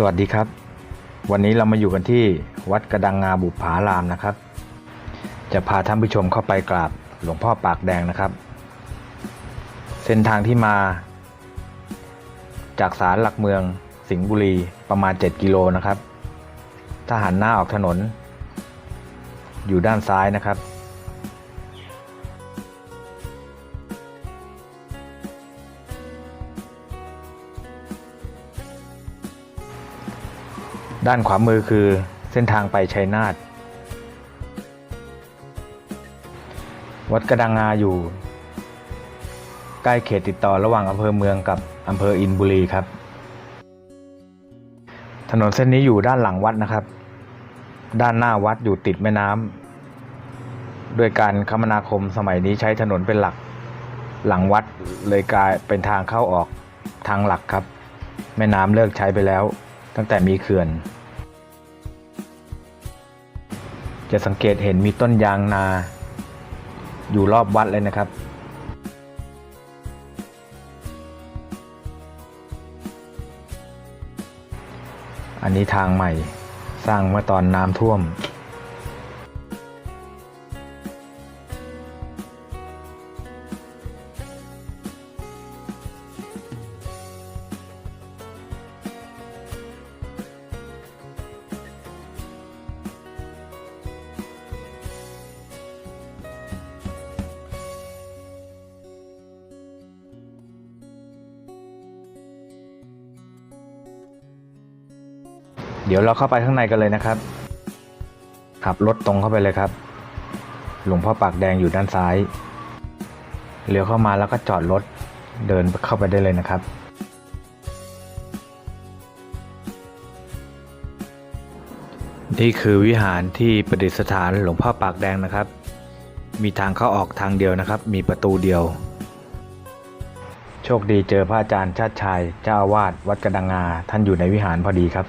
สวัสดีครับ วันนี้เรามาอยู่กันที่วัดกระดังงาบุปผารามนะครับ จะพาท่านผู้ชมเข้าไปกราบหลวงพ่อปากแดงนะครับ เส้นทางที่มา จากศาลหลักเมืองสิงห์บุรีประมาณ 7 กิโลนะครับ ถ้าหันหน้าออกถนน อยู่ด้านซ้ายนะครับ ด้านขวามือคือเส้นทางไปชัยนาท วัดกระดังงาอยู่ ใกล้เขตติดต่อระหว่างอำเภอเมืองกับอำเภออินบุรีครับ ถนนเส้นนี้อยู่ด้านหลังวัดนะครับ ด้านหน้าวัดอยู่ติดแม่น้ำด้วยการคมนาคมสมัยนี้ใช้ถนนเป็นหลัก หลังวัดเลยกลายเป็นทางเข้าออกทางหลักครับ แม่น้ำเลิกใช้ไปแล้ว ตั้งแต่มีเขื่อน จะสังเกตเห็นมีต้นยางนา อยู่รอบวัดเลยนะครับ อันนี้ทางใหม่สร้างเมื่อตอนน้ำท่วม เดี๋ยวเราเข้าไปข้างในกันเลยนะครับ ขับรถตรงเข้าไปเลยครับ หลวงพ่อปากแดงอยู่ด้านซ้าย เลี้ยวเข้ามาแล้วก็จอดรถเดินเข้าไปได้เลยนะครับ นี่คือวิหารที่ประดิษฐานหลวงพ่อปากแดงนะครับ มีทางเข้าออกทางเดียวนะครับ มีประตูเดียว โชคดีเจอพระอาจารย์ชาติชายเจ้าอาวาสวัดกระดังงาท่านอยู่ในวิหารพอดีครับ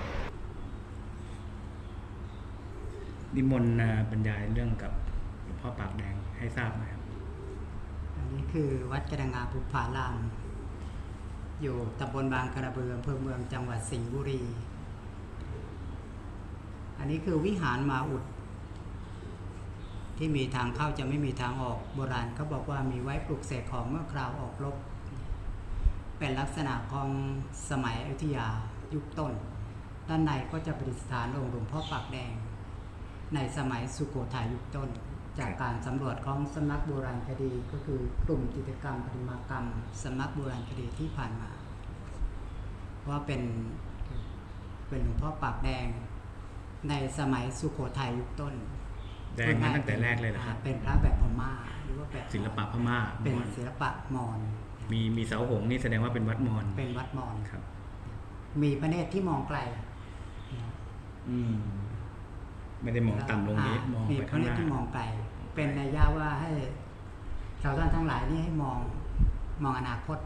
นิมนต์มาบรรยายเรื่องกับหลวงพ่อปากแดงให้ทราบหนะครับ อันนี้คือวัดกระดังงาภูผาราม อยู่ตำบลบางกระเบืออำเภอเมืองจังหวัดสิงห์บุรี อันนี้คือวิหารมาอุด ที่มีทางเข้าจะไม่มีทางออกโบราณเขาบอกว่ามีไว้ปลุกเสกของเมื่อคราวออกรบเป็นลักษณะของสมัยอยุธยายุคต้น ด้านในก็จะประดิษฐานองค์หลวงพ่อปากแดง ในสมัยสุโขทัยยุคต้น จากการสำรวจของสำนักโบราณคดีก็คือกลุ่มจิตรกรรมประติมากรรมสำนักโบราณคดีที่ผ่านมา ว่าเป็นเป็นหลวงพ่อปากแดง ในสมัยสุโขทัยยุคต้นแดงมาตั้งแต่แรกเลยนะครับอ่าเป็นพระแบบพม่าหรือว่าแบบศิลปะพม่าเป็นมอญศิลปะมอญมีมีเสาหงส์นี่แสดงว่าเป็นวัดมอญเป็นวัดมอญครับ มีพระเนตรที่มองไกลอืม ไม่ได้มองต่ำลงนี้ามองมีไปพข้าระงเนหตรน้าที่มองไกลเป็นนัยยะว่าให้ชาวท่านทั้งหลายนี่ให้มองมองอนาคต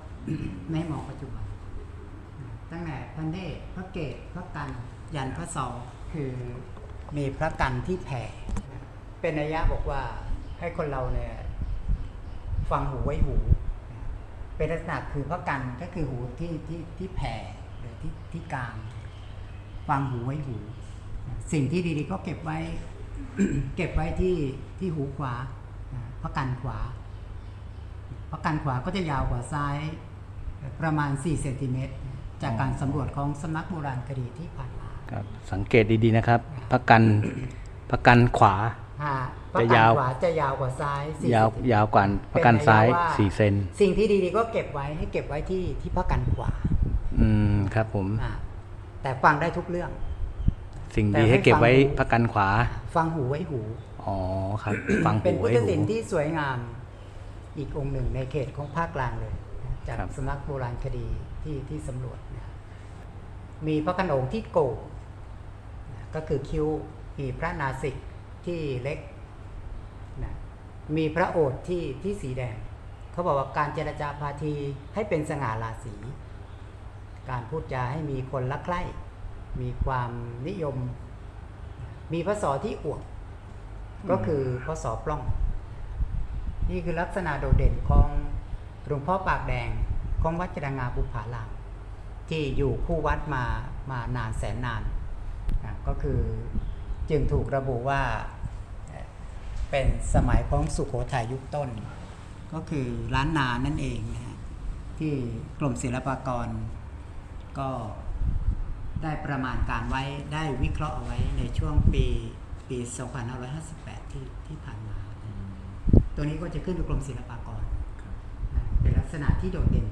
ไม่ให้มองปัจจุบัน ตั้งแต่พระเนตรพระเกศพระกันยันพระเสาคือมีพระกันที่แผ่ เป็นนัยยะบอกว่าให้คนเราเนี่ยฟังหูไว้หู เป็นลักษณะคือพระกันก็คือหูที่ที่ที่แผ่หรือที่ที่กลางฟังหูไว้หู สิ่งที่ดีๆก็เก็บไว้ เก็บไว้ที่ที่หูขวาพระกันขวาพระกันขวาก็จะยาวกว่าซ้ายประมาณ 4 เซนติเมตรจากการสำรวจของสำนักโบราณคดีที่ผ่านมาครับสังเกตดีๆนะครับพักกันพักกันขวาอ่าพระจะกันยาวขวาจะยาวกว่าซ้าย4ยาวเซนติเมตรยาวกว่าพักกันซ้ายเป็นนัยะว่า4เซนสิ่งที่ดีๆก็เก็บไว้ให้เก็บไว้ที่ที่พระกันขวา อืมครับผมอ่าแต่ฟังได้ทุกเรื่อง สิ่งแต่ดีให้ให้เก็บไว้ฟังหูพักกันขวา ฟังหูไว้หู อ๋อครับ ฟังเป็นหูพุทไว้ธหูศิลป์ที่สวยงาม อีกองค์หนึ่งในเขตของภาคกลางเลยจากครับสำนักโบราณคดีที่ที่สำรวจนะมีพระโขนงที่โก่งนะก็คือคิ้วมีพระนาสิกที่เล็กนะมีพระโอษฐ์ที่ที่สีแดง เขาบอกว่าการเจรจาพาทีให้เป็นสง่าราศี การพูดจาให้มีคนรักใคร่ มีความนิยม มีพระสอที่อวบก็คือพศปล้อง นี่คือลักษณะโดดเด่นของหลวงพ่อปากแดงของวัดจรางาบุพารามที่อยู่คู่วัดมามานานแสนนานนะก็คือจึงถูกระบุว่าเอ่อเป็นสมัยของสุโขทัยยุคต้น ก็คือล้านนานั่นเองนะฮะที่กรมศิลปากรก็ ได้ประมาณการไว้ได้วิเคราะห์เอาไว้ในช่วงปีปี 2558 ที่ที่ผ่านมา ตัวนี้ก็จะขึ้นกับกรมศิลปากรนะเป็นลักษณะที่โดดเด่น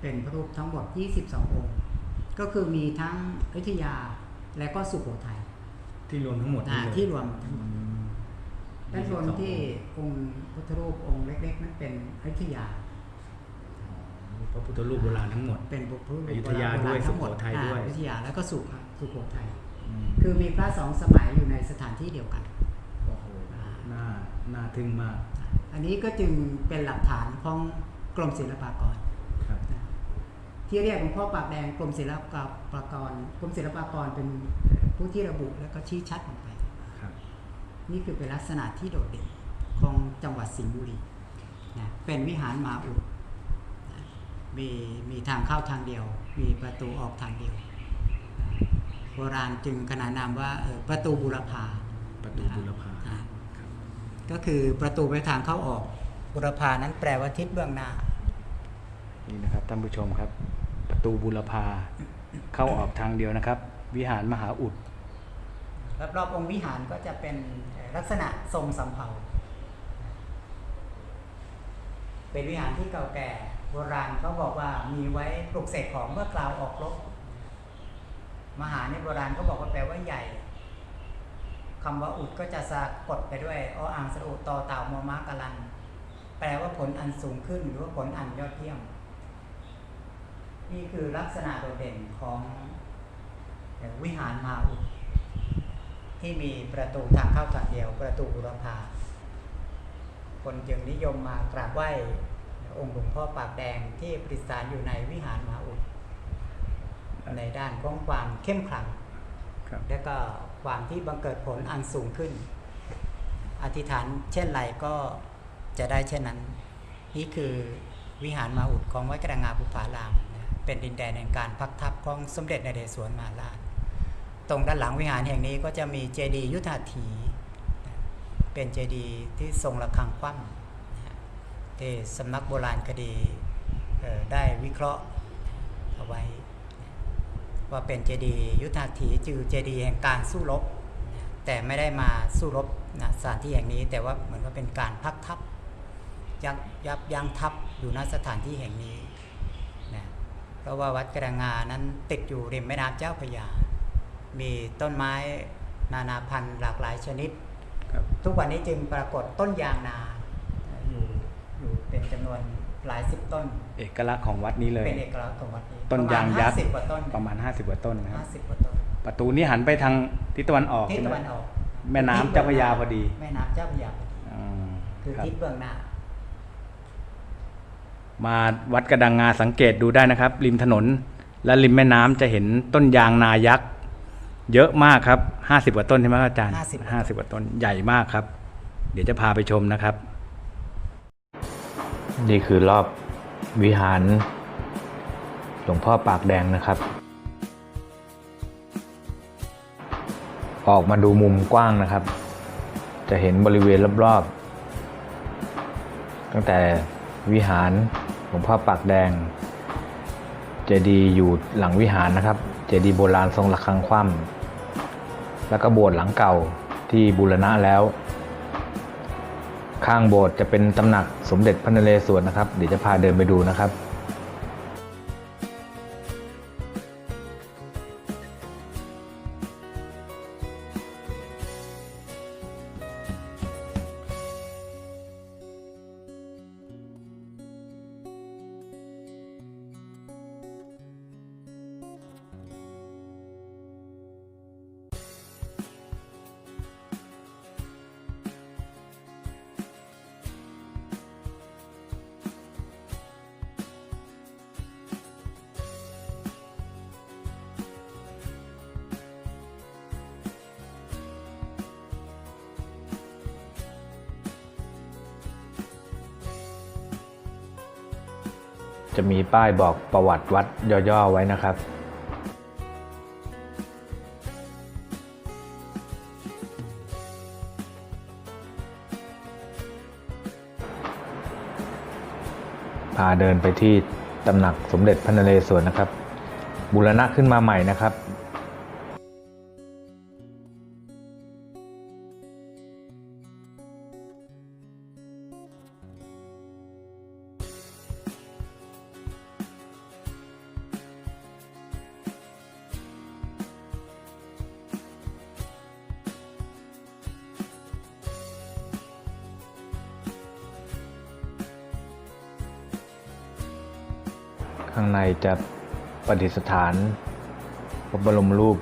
เป็นพระรูปทั้งหมด 22 องค์ ก็คือมีทั้งอยุธยาและก็สุโขทัย ที่รวมทั้งหมดอ่านี่เลยที่รวมทั้งหมดด้านบนที่องค์พุทธรูปองค์เล็ก ๆ นั้นเป็นอยุธยา พระพุทธรูปโบราณทั้งหมด เป็นพุทธรูปอยุธยาด้วยทั้งหมดสุโขทัยด้วยอ่าอยุธยาแล้วก็สุขสุโขทัยอืมคือมีพระสองสมัยอยู่ในสถานที่เดียวกันโอ้โหน่าน่าทึ่งมาก อันนี้ก็จึงเป็นหลักฐานของกรมศิลปากรครับที่เรียกหลวงพ่อปากแดงกรมศิลปากรกรมศิลปากรเป็นผู้ที่ระบุแล้วก็ชี้ชัดลงไปครับนี่คือเป็นลักษณะที่โดดเด่นของจังหวัดสิงห์บุรีนะเป็นวิหารมหาอุดนะ มีมีทางเข้าทางเดียว มีประตูออกทางเดียวนะโบราณจึงขนานนามว่าเอ่อประตูบุรพาประตูบุรพาอ่าครับก็คือประตูไปทางเข้าออกบุรพานั้นแปลว่าทิศเบื้องหน้านี่นะครับท่านผู้ชมครับ ประตูบุรพาเข้าออกทางเดียวนะครับ วิหารมหาอุดรอบๆองค์วิหารก็จะเป็นเอ่อลักษณะทรงสำเภาเป็นวิหารที่เก่าแก่ โบราณเขาบอกว่ามีไว้ปลุกเสกของเมื่อกล่าวออกรบมหาเนี่ยโบราณเขาบอกว่าแปลว่าใหญ่คำว่าอุดก็จะสะกดไปด้วยอ้อ่างสะอุดต่อเต่ามอม้ากะลัน แปลว่าผลอันสูงขึ้นหรือว่าผลอันยอดเยี่ยม นี่คือลักษณะโดดเด่นของวิหารมาอุดที่มีประตูทางเข้าทางเดียวประตูบุรพาคนจึงนิยมมากราบไหว้ องค์หลวงพ่อปากแดงที่ประดิษฐานอยู่ในวิหารมหาอุดในด้านของความเข้มขลังครับและก็ความที่บังเกิดผลอันสูงขึ้น อธิษฐานเช่นไรก็จะได้เช่นนั้น นี่คือวิหารมหาอุดของวัดกระงาบุพารามนะเป็นดินแดนแห่งการพักทับของสมเด็จนเรศวรมหาราชตรงด้านหลังวิหารแห่งนี้ก็จะมีเจดีย์ยุทธาถีนะเป็นเจดีย์ที่ทรงระฆังคว่ำนะฮะ ที่สำนักโบราณคดีเอ่อได้วิเคราะห์เอาไว้นะว่าเป็นเจดีย์ยุทธาถีจือเจดีย์แห่งการสู้รบนะแต่ไม่ได้มาสู้รบนะสถานที่แห่งนี้แต่ว่าเหมือนว่าเป็นการพักทับยับยับยั้งทับอยู่ณสถานที่แห่งนี้นะเพราะว่าวัดกระงานั้นติดอยู่ริมแม่น้ำเจ้าพระยา มีต้นไม้นานาพันธุ์หลากหลายชนิดครับทุกวันนี้จึงปรากฏต้นยางนาอยู่อยู่ เป็นจำนวนหลายสิบต้น เอกลักษณ์ของวัดนี้เลย เป็นเอกลักษณ์ของวัดนี้ต้นยางยักษ์สิบกว่าต้นประมาณ 50กว่าต้นนะคห้ารับสิบกว่าต้นประตูนี้หันไปทางทิศตะวันออกทิศใช่ไหมตะวันออกแม่น้ำเจ้าพระยาพอดีแม่น้ำเจ้าพระยาพอดีอืมคือครับ ทิศเบื้องหน้า มาวัดกระดังงาสังเกตดูได้นะครับ ริมถนนและริมแม่น้ำจะเห็นต้นยางนายักษ์เยอะมากครับห้าสิบกว่าต้นใช่ไหมครับอาจารย์50ห้าสิบกว่าต้นใหญ่มากครับ เดี๋ยวจะพาไปชมนะครับ นี่คือรอบวิหารหลวงพ่อปากแดงนะครับ ออกมาดูมุมกว้างนะครับ จะเห็นบริเวณรอบๆ ตั้งแต่วิหารหลวงพ่อปากแดง เจดีย์อยู่หลังวิหารนะครับ เจดีย์โบราณทรงระฆังคว่ำแล้วก็โบสถ์หลังเก่าที่บูรณะแล้ว ข้างโบสถ์จะเป็นตำหนักสมเด็จพระนเรศวรนะครับ เดี๋ยวจะพาเดินไปดูนะครับ จะมีป้ายบอกประวัติวัดย่อๆไว้นะครับ พาเดินไปที่ตำหนักสมเด็จพระนเรศวรนะครับ บูรณะขึ้นมาใหม่นะครับ ข้างในจะประดิษฐานพระบรมรูป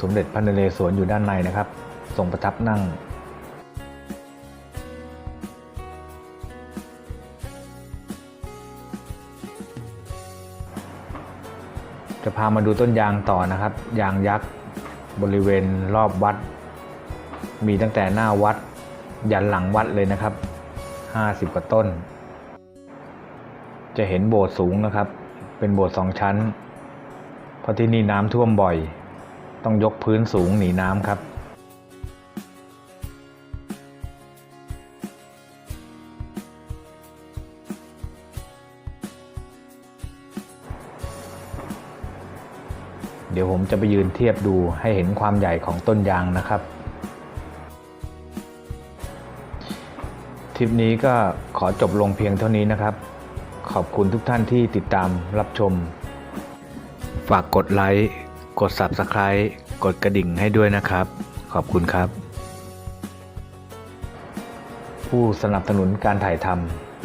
สมเด็จพระนเรศวรอยู่ด้านในนะครับ ทรงประทับนั่ง จะพามาดูต้นยางต่อนะครับ ยางยักษ์บริเวณรอบวัด มีตั้งแต่หน้าวัด ยันหลังวัดเลยนะครับ 50กว่าต้น จะเห็นโบสถ์สูงนะครับ เป็นโบสถ์สองชั้น เพราะที่นี่น้ำท่วมบ่อย ต้องยกพื้นสูงหนีน้ำครับเดี๋ยวผมจะไปยืนเทียบดูให้เห็นความใหญ่ของต้นยางนะครับ ทริปนี้ก็ขอจบลงเพียงเท่านี้นะครับ ขอบคุณทุกท่านที่ติดตามรับชม ฝากกดไลค์ กด Subscribe กดกระดิ่งให้ด้วยนะครับ ขอบคุณครับ ผู้สนับสนุนการถ่ายท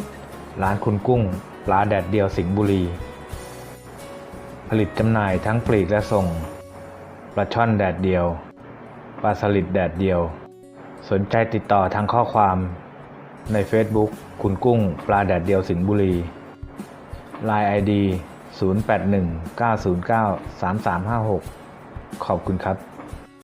ำร้านคุณกุ้งปลาแดดเดียวสิงห์บุรี ผลิตจำหน่ายทั้งปลีกและส่งปลาช่อนแดดเดียวปลาสลิดแดดเดียว สนใจติดต่อทางข้อความใน Facebook คุณกุ้งปลาแดดเดียวสิงห์บุรี Line ID 0819093356 ขอบคุณครับ